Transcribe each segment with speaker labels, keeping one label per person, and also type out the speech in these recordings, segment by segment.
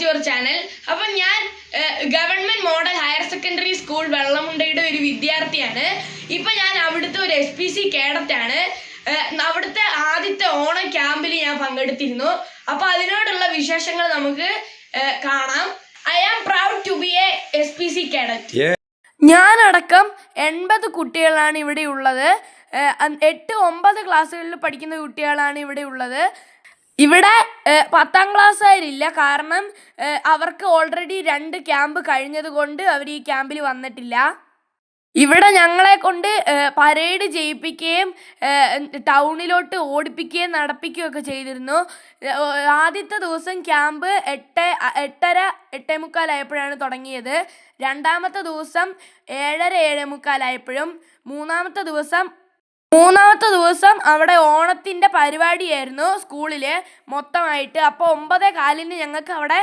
Speaker 1: To your channel അപ്പം ഞാൻ government model higher secondary school വെള്ളമുണ്ടയുടെ ഒരു വിദ്യാർത്ഥിയാണ്. ഇപ്പം ഞാൻ അവിടുത്തെ ഒരു എസ് പി സി കേഡറ്റാണ്. അവിടുത്തെ ആദ്യത്തെ ഓണ ക്യാമ്പിൽ ഞാൻ പങ്കെടുത്തിരുന്നു. അപ്പോൾ അതിനോടുള്ള വിശേഷങ്ങൾ നമുക്ക് കാണാം. I am proud to be a S P C cadet ഞാനടക്കം എൺപത് കുട്ടികളാണ് ഇവിടെ ഉള്ളത്. എട്ട് ഒമ്പത് ക്ലാസ്സുകളിൽ പഠിക്കുന്ന കുട്ടികളാണ് ഇവിടെ ഉള്ളത്. ഇവിടെ പത്താം ക്ലാസ്സുകാരില്ല. കാരണം അവർക്ക് ഓൾറെഡി രണ്ട് ക്യാമ്പ് കഴിഞ്ഞത് കൊണ്ട് അവർ ഈ ക്യാമ്പിൽ വന്നിട്ടില്ല. ഇവിടെ ഞങ്ങളെ കൊണ്ട് പരേഡ് ചെയ്യിപ്പിക്കുകയും ടൗണിലോട്ട് ഓടിപ്പിക്കുകയും നടപ്പിക്കുകയൊക്കെ ചെയ്തിരുന്നു. ആദ്യത്തെ ദിവസം ക്യാമ്പ് എട്ട് എട്ടര എട്ടേ മുക്കാലായപ്പോഴാണ് തുടങ്ങിയത്. രണ്ടാമത്തെ ദിവസം ഏഴര ഏഴേ മുക്കാലായപ്പോഴും മൂന്നാമത്തെ ദിവസം മൂന്നാമത്തെ ദിവസം അവിടെ ഓണത്തിന്റെ പരിപാടിയായിരുന്നു സ്കൂളിൽ മൊത്തമായിട്ട്. അപ്പോൾ ഒമ്പതേ കാലിന് ഞങ്ങൾക്ക് അവിടെ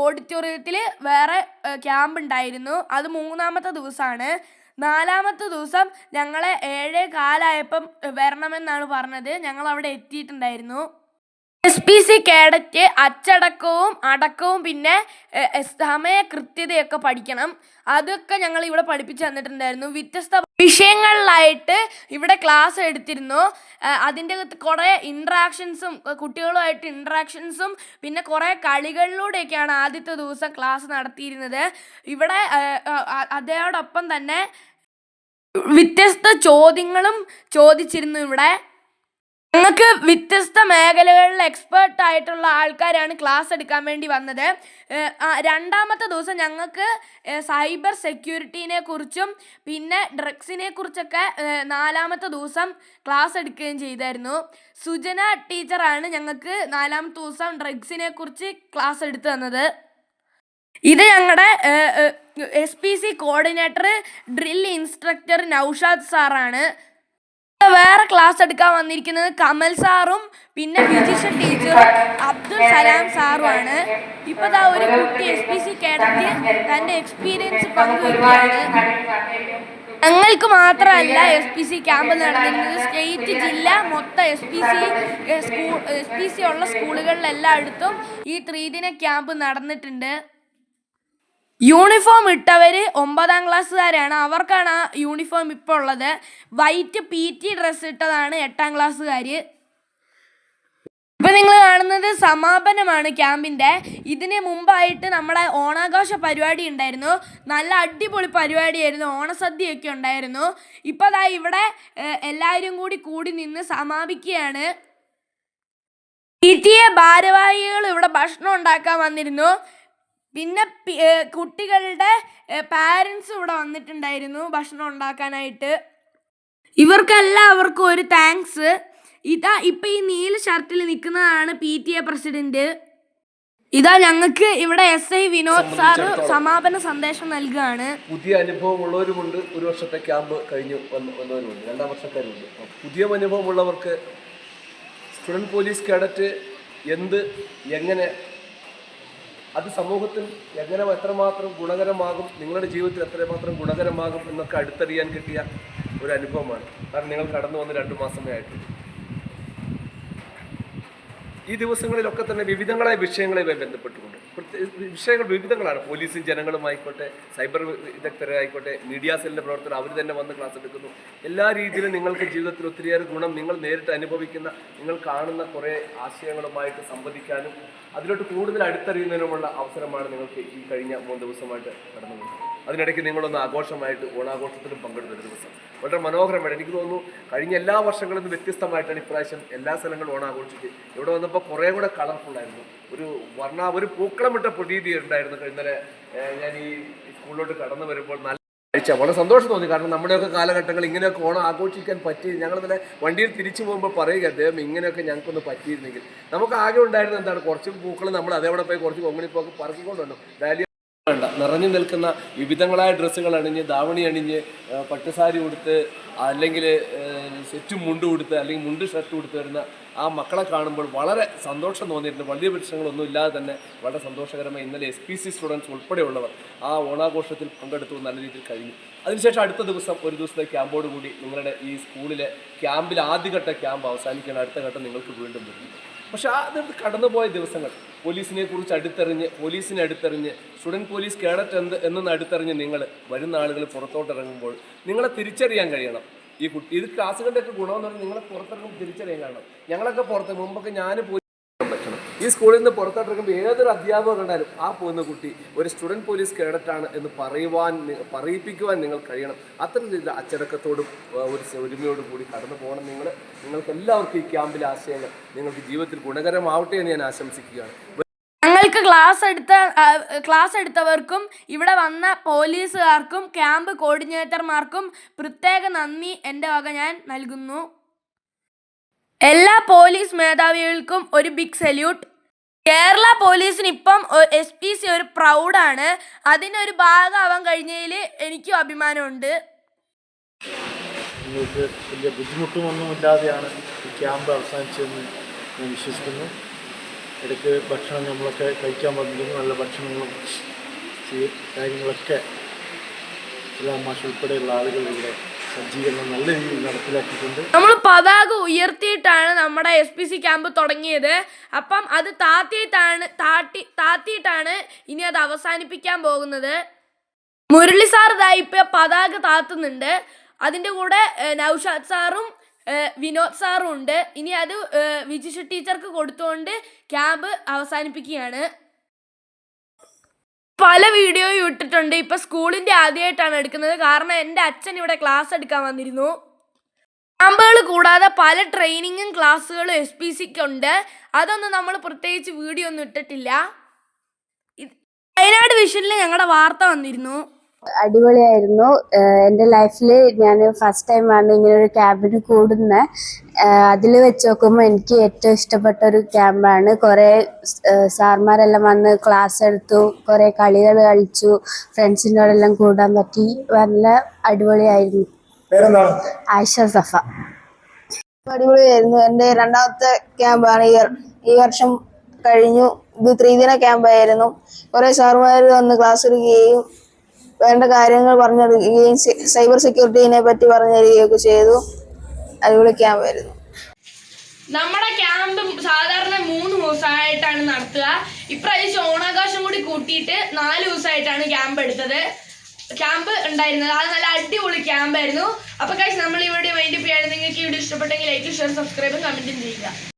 Speaker 1: ഓഡിറ്റോറിയത്തിൽ വേറെ ക്യാമ്പ് ഉണ്ടായിരുന്നു. അത് മൂന്നാമത്തെ ദിവസമാണ്. നാലാമത്തെ ദിവസം ഞങ്ങളെ ഏഴേ കാലായപ്പം വരണമെന്നാണ് പറഞ്ഞത്. ഞങ്ങൾ അവിടെ എത്തിയിട്ടുണ്ടായിരുന്നു. എസ് പി സി കേഡറ്റ് അച്ചടക്കവും അടക്കവും പിന്നെ സമയ കൃത്യതയൊക്കെ പഠിക്കണം. അതൊക്കെ ഞങ്ങൾ ഇവിടെ പഠിപ്പിച്ചു തന്നിട്ടുണ്ടായിരുന്നു. വ്യത്യസ്ത വിഷയങ്ങളിലായിട്ട് ഇവിടെ ക്ലാസ് എടുത്തിരുന്നു. അതിന്റെ അകത്ത് കുറേ ഇൻട്രാക്ഷൻസും കുട്ടികളുമായിട്ട് ഇൻട്രാക്ഷൻസും പിന്നെ കുറേ കളികളിലൂടെയൊക്കെയാണ് ആദ്യത്തെ ദിവസം ക്ലാസ് നടത്തിയിരുന്നത്. ഇവിടെ അതോടൊപ്പം തന്നെ വ്യത്യസ്ത ചോദ്യങ്ങളും ചോദിച്ചിരുന്നു ഇവിടെ. ഞങ്ങൾക്ക് വ്യത്യസ്ത മേഖലകളിൽ എക്സ്പേർട്ട് ആയിട്ടുള്ള ആൾക്കാരാണ് ക്ലാസ് എടുക്കാൻ വേണ്ടി വന്നത്. രണ്ടാമത്തെ ദിവസം ഞങ്ങൾക്ക് സൈബർ സെക്യൂരിറ്റിനെ കുറിച്ചും പിന്നെ ഡ്രഗ്സിനെ കുറിച്ചൊക്കെ നാലാമത്തെ ദിവസം ക്ലാസ് എടുക്കുകയും ചെയ്തായിരുന്നു. സുജന ടീച്ചറാണ് ഞങ്ങൾക്ക് നാലാമത്തെ ദിവസം ഡ്രഗ്സിനെ കുറിച്ച് ക്ലാസ് എടുത്തു തന്നത്. ഇത് ഞങ്ങളുടെ S P C coordinator drill instructor Naushad സാറാണ്. വേറെ ക്ലാസ് എടുക്കാൻ വന്നിരിക്കുന്നത് കമൽ സാറും പിന്നെ വിജിഷ ടീച്ചറും അബ്ദുൾ സലാം സാറുമാണ്. ഇപ്പൊ ഒരു കുട്ടി എസ് പി സി കേഡറ്റ് തന്റെ എക്സ്പീരിയൻസ് പങ്കുവയ്ക്കുകയാണ് ഞങ്ങൾക്ക് മാത്രമല്ല എസ് പി സി ക്യാമ്പ് നടന്നിരുന്നത്. സ്റ്റേറ്റ് ജില്ല മൊത്തം S P C school S P C ഉള്ള സ്കൂളുകളിലെല്ലായിടത്തും ഈ ത്രീദിന ക്യാമ്പ് നടന്നിട്ടുണ്ട്. യൂണിഫോം ഇട്ടവർ ഒമ്പതാം ക്ലാസ്സുകാരാണ്. അവർക്കാണ് ആ യൂണിഫോം ഇപ്പോൾ ഉള്ളത്. വൈറ്റ് പി ടി ഡ്രസ്സ് ഇട്ടതാണ് എട്ടാം ക്ലാസ്സുകാർ ഇപ്പം നിങ്ങൾ കാണുന്നത് സമാപനമാണ് ക്യാമ്പിന്റെ ഇതിന് മുമ്പായിട്ട് നമ്മുടെ ഓണാഘോഷ പരിപാടി ഉണ്ടായിരുന്നു. നല്ല അടിപൊളി പരിപാടിയായിരുന്നു. ഓണസദ്യയൊക്കെ ഉണ്ടായിരുന്നു. ഇപ്പം ദാ ഇവിടെ എല്ലാവരും കൂടി കൂടി നിന്ന് സമാപിക്കുകയാണ്. പി ടി എ ഭാരവാഹികൾ ഇവിടെ ഭക്ഷണം ഉണ്ടാക്കാൻ വന്നിരുന്നു. പിന്നെ കുട്ടികളുടെ പാരൻസ് ഇവിടെ വന്നിട്ടുണ്ടായിരുന്നു ഭക്ഷണം ഉണ്ടാക്കാനായിട്ട്. ഇവർക്കെല്ലാവർക്കും ഒരു താങ്ക്സ് ഇതാ ഇപ്പം ഈ നീല ഷർട്ടിൽ നിൽക്കുന്നതാണ് പി ടി എ പ്രസിഡന്റ്. ഇതാ ഞങ്ങൾക്ക് ഇവിടെ എസ് ഐ വിനോദ് സാർ സമാപന സന്ദേശം നൽകുകയാണ്
Speaker 2: പുതിയ അനുഭവമുള്ളവരുമുണ്ട്. ഒരു വർഷത്തെ ക്യാമ്പ് കഴിഞ്ഞ് വന്ന് വന്നവരുമുണ്ട്. രണ്ടാം വർഷക്കാരുണ്ട്. പുതിയ അനുഭവമുള്ളവർക്ക് സ്റ്റുഡന്റ് പോലീസ് കേഡറ്റ് എന്ത് എങ്ങനെ അത് സമൂഹത്തിൽ എങ്ങനെ എത്രമാത്രം ഗുണകരമാകും നിങ്ങളുടെ ജീവിതത്തിൽ എത്രമാത്രം ഗുണകരമാകും എന്നൊക്കെ അടുത്തറിയാൻ കിട്ടിയ ഒരു അനുഭവമാണ്. കാരണം നിങ്ങൾ കടന്നു വന്ന് രണ്ട് മാസമേ ആയിട്ടുള്ളൂ. ഈ ദിവസങ്ങളിലൊക്കെ തന്നെ വിവിധങ്ങളായ വിഷയങ്ങളുമായി ബന്ധപ്പെട്ടു വിഷയങ്ങൾ വിവിധങ്ങളാണ്. പോലീസും ജനങ്ങളുമായിക്കോട്ടെ സൈബർ വിദഗ്ധരായിക്കോട്ടെ മീഡിയ സെല്ലിന്റെ പ്രവർത്തനം അവർ തന്നെ വന്ന് ക്ലാസ് എടുക്കുന്നു. എല്ലാ രീതിയിലും നിങ്ങൾക്ക് ജീവിതത്തിൽ ഒത്തിരിയേറെ ഗുണം നിങ്ങൾ നേരിട്ട് അനുഭവിക്കുന്ന നിങ്ങൾ കാണുന്ന കുറേ ആശയങ്ങളുമായിട്ട് സംവദിക്കാനും അതിലോട്ട് കൂടുതൽ അടുത്തറിയുന്നതിനുമുള്ള അവസരമാണ് നിങ്ങൾക്ക് ഈ കഴിഞ്ഞ മൂന്ന് ദിവസമായിട്ട് കടന്നു അതിനിടയ്ക്ക് നിങ്ങളൊന്ന് ആഘോഷമായിട്ട് ഓണാഘോഷത്തിലും പങ്കെടുത്തൊരു ദിവസം. വളരെ മനോഹരമായിട്ട് എനിക്ക് തോന്നുന്നു കഴിഞ്ഞ എല്ലാ വർഷങ്ങളിൽ നിന്ന് വ്യത്യസ്തമായിട്ടാണ് ഇപ്രാവശ്യം എല്ലാ സ്ഥലങ്ങളും ഓണാഘോഷിച്ച്. ഇവിടെ വന്നപ്പോൾ കുറേ കൂടെ കളർഫുൾ ആയിരുന്നു. ഒരു വർണ ഒരു പൂക്കളമിട്ട പ്രതീതി ഉണ്ടായിരുന്നു. ഇന്നലെ ഞാൻ ഈ സ്കൂളിലോട്ട് കടന്നു വരുമ്പോൾ നല്ല കഴിച്ച വളരെ സന്തോഷം തോന്നി. കാരണം നമ്മുടെയൊക്കെ കാലഘട്ടങ്ങൾ ഇങ്ങനെയൊക്കെ ഓണം ആഘോഷിക്കാൻ പറ്റി. ഞങ്ങൾ ഇന്നലെ വണ്ടിയിൽ തിരിച്ചു പോകുമ്പോൾ പറയുക അദ്ദേഹം ഇങ്ങനെയൊക്കെ ഞങ്ങൾക്കൊന്ന് പറ്റിയിരുന്നെങ്കിൽ. നമുക്ക് ആകെ ഉണ്ടായിരുന്നത് എന്താണ്? കുറച്ച് പൂക്കൾ നമ്മൾ അതേവിടെ പോയി കുറച്ച് കൊങ്ങിണിപ്പോക്ക് പറക്കിക്കൊണ്ടുണ്ടോ ഡാലിയ വേണ്ട. നിറഞ്ഞു നിൽക്കുന്ന വിവിധങ്ങളായ ഡ്രസ്സുകൾ അണിഞ്ഞ് ദാവണി അണിഞ്ഞ് പട്ടുസാരി ഉടുത്ത് അല്ലെങ്കിൽ സെറ്റും മുണ്ട് ഉടുത്ത് അല്ലെങ്കിൽ മുണ്ട് ഷർട്ട് ഉടുത്ത് വരുന്ന ആ മക്കളെ കാണുമ്പോൾ വളരെ സന്തോഷം തോന്നിയിട്ടുണ്ട്. വലിയ പ്രശ്നങ്ങളൊന്നും ഇല്ലാതെ തന്നെ വളരെ സന്തോഷകരമായി ഇന്നലെ എസ് പി സി സ്റ്റുഡൻസ് ഉൾപ്പെടെയുള്ളവർ ആ ഓണാഘോഷത്തിൽ പങ്കെടുത്തു നല്ല രീതിയിൽ കഴിഞ്ഞു. അതിനുശേഷം അടുത്ത ദിവസം ഒരു ദിവസത്തെ ക്യാമ്പോട് കൂടി നിങ്ങളുടെ ഈ സ്കൂളിലെ ക്യാമ്പിൽ ആദ്യഘട്ട ക്യാമ്പ് അവസാനിക്കുകയാണ്. അടുത്ത ഘട്ടം നിങ്ങൾക്ക് വീണ്ടും വരുന്നു പക്ഷേ ആ കടന്നുപോയ ദിവസങ്ങൾ പോലീസിനെ കുറിച്ച് അടുത്തെറിഞ്ഞ് പോലീസിനെ അടുത്തെറിഞ്ഞ് സ്റ്റുഡന്റ് പോലീസ് കേഡറ്റ് എന്ത് എന്നൊന്ന് അടുത്തെറിഞ്ഞ് നിങ്ങൾ വരുന്ന ആളുകൾ പുറത്തോട്ട് ഇറങ്ങുമ്പോൾ നിങ്ങളെ തിരിച്ചറിയാൻ കഴിയണം. ഈ കുട്ടി ഇത് ക്ലാസ്സുകളുടെയൊക്കെ ഗുണമെന്ന് പറഞ്ഞാൽ നിങ്ങളെ പുറത്തിറങ്ങുമ്പോൾ തിരിച്ചറിയാൻ കാണണം ഞങ്ങളൊക്കെ പുറത്ത് മുമ്പൊക്കെ ഞാൻ ഈ സ്കൂളിൽ നിന്ന് പുറത്തോട്ടിറക്കുമ്പോൾ ഏതൊരു അധ്യാപകർ ഉണ്ടായാലും ആ പോകുന്ന കുട്ടി ഒരു സ്റ്റുഡന്റ് പോലീസ് കേഡറ്റാണ് എന്ന് പറയുവാൻ പറയിപ്പിക്കുവാൻ നിങ്ങൾ കഴിയണം. അത്തരത്തിലുള്ള അച്ചടക്കത്തോടും ആ, ഒരു ഒരുമയോടും കൂടി കടന്നു പോകണം നിങ്ങൾ നിങ്ങൾക്ക് എല്ലാവർക്കും ഈ ക്യാമ്പിലെ ആശയങ്ങൾ നിങ്ങൾക്ക് ജീവിതത്തിൽ ഗുണകരമാവട്ടെ എന്ന് ഞാൻ ആശംസിക്കുകയാണ്.
Speaker 1: ഞങ്ങൾക്ക് ക്ലാസ് എടുത്ത ക്ലാസ് എടുത്തവർക്കും ഇവിടെ വന്ന പോലീസുകാർക്കും ക്യാമ്പ് കോർഡിനേറ്റർമാർക്കും പ്രത്യേക നന്ദി എന്റെ വക ഞാൻ നൽകുന്നു. എല്ലാ പോലീസ് മേധാവികൾക്കും ഒരു ബിഗ് സല്യൂട്ട്. കേരള പോലീസിന് ഇപ്പം എസ് പി സി ഒരു പ്രൗഡാണ്. അതിനൊരു ഭാഗമാവാൻ കഴിഞ്ഞതിൽ എനിക്കും അഭിമാനമുണ്ട്.
Speaker 3: നിങ്ങൾക്ക് വലിയ ബുദ്ധിമുട്ടുമൊന്നുമില്ലാതെയാണ് ഈ ക്യാമ്പ് അവസാനിച്ചതെന്ന് ഞാൻ വിശ്വസിക്കുന്നു. ഇടയ്ക്ക് ഭക്ഷണം നമ്മളൊക്കെ കഴിക്കാൻ പറ്റുന്നു നല്ല ഭക്ഷണങ്ങളും കാര്യങ്ങളൊക്കെ എല്ലാ മാഷ് ഉൾപ്പെടെയുള്ള നല്ല രീതിയിൽ നടപ്പിലാക്കിയിട്ടുണ്ട്.
Speaker 1: നമ്മൾ പതാക ഉയർത്തിയിട്ടാണ് നമ്മുടെ എസ് പി സി ക്യാമ്പ് തുടങ്ങിയത്. അപ്പം അത് താത്തിയിട്ടാണ് താട്ടി താത്തിയിട്ടാണ് ഇനി അത് അവസാനിപ്പിക്കാൻ പോകുന്നത്. മുരളി സാർ ഇതാ ഇപ്പൊ പതാക താത്തുന്നുണ്ട്. അതിന്റെ കൂടെ നൌഷാദ് സാറും വിനോദ് സാറും ഉണ്ട്. ഇനി അത് വിജിഷ ടീച്ചർക്ക് കൊടുത്തുകൊണ്ട് ക്യാമ്പ് അവസാനിപ്പിക്കുകയാണ്. പല വീഡിയോയും ഇട്ടിട്ടുണ്ട്. ഇപ്പൊ സ്കൂളിന്റെ ആദ്യമായിട്ടാണ് എടുക്കുന്നത്. കാരണം എന്റെ അച്ഛൻ ഇവിടെ ക്ലാസ് എടുക്കാൻ വന്നിരുന്നു. ക്യാമ്പുകൾ കൂടാതെ പല ട്രെയിനിങ്ങും ക്ലാസ്സുകളും എസ് പി സിക്ക് ഉണ്ട് അതൊന്നും നമ്മൾ പ്രത്യേകിച്ച് വീഡിയോ ഒന്നും ഇട്ടിട്ടില്ല. വയനാട് വിഷനിൽ ഞങ്ങളുടെ വാർത്ത വന്നിരുന്നു.
Speaker 4: അടിപൊളിയായിരുന്നു. എന്റെ ലൈഫിൽ ഞാൻ ഫസ്റ്റ് ടൈമാണ് ഇങ്ങനെ ഒരു ക്യാമ്പിന് കൂടുന്നത് അതിൽ വെച്ച് നോക്കുമ്പോൾ എനിക്ക് ഏറ്റവും ഇഷ്ടപ്പെട്ട ഒരു ക്യാമ്പാണ് കുറേ സാർമാരെല്ലാം വന്ന് ക്ലാസ് എടുത്തു. കുറേ കളികൾ കളിച്ചു. ഫ്രണ്ട്സിനോടെല്ലാം കൂടാൻ പറ്റി. നല്ല അടിപൊളിയായിരുന്നു. ആയിഷ സഫ.
Speaker 5: അടിപൊളിയായിരുന്നു എന്റെ രണ്ടാമത്തെ ക്യാമ്പാണ് ഈ വർ- ഈ വർഷം കഴിഞ്ഞു. ഇത് ത്രിദിന ക്യാമ്പായിരുന്നു കുറേ സാറുമാർ വന്ന് ക്ലാസ് എടുക്കുകയും വേണ്ട കാര്യങ്ങൾ പറഞ്ഞെടുക്കുകയും സൈബർ സെക്യൂരിറ്റിനെ പറ്റി പറഞ്ഞുതരികയൊക്കെ ചെയ്തു. അടിപൊളി ക്യാമ്പായിരുന്നു
Speaker 1: നമ്മുടെ ക്യാമ്പ് സാധാരണ മൂന്ന് ദിവസമായിട്ടാണ് നടത്തുക. ഇപ്രാവശ്യം ഓണാഘോഷം കൂടി കൂട്ടിയിട്ട് നാല് ദിവസമായിട്ടാണ് ക്യാമ്പ് എടുത്തത്. ക്യാമ്പ് ഉണ്ടായിരുന്നത്. അത് നല്ല അടിപൊളി ക്യാമ്പായിരുന്നു അപ്പൊ കഴിച്ച് നമ്മൾ ഇവിടെ വൈൻഡപ്പ് ചെയ്യാണ് നിങ്ങൾക്ക് ഇവിടെ ഇഷ്ടപ്പെട്ടെങ്കിൽ ലൈക്ക് ഷെയർ സബ്സ്ക്രൈബും കമന്റും ചെയ്യുക.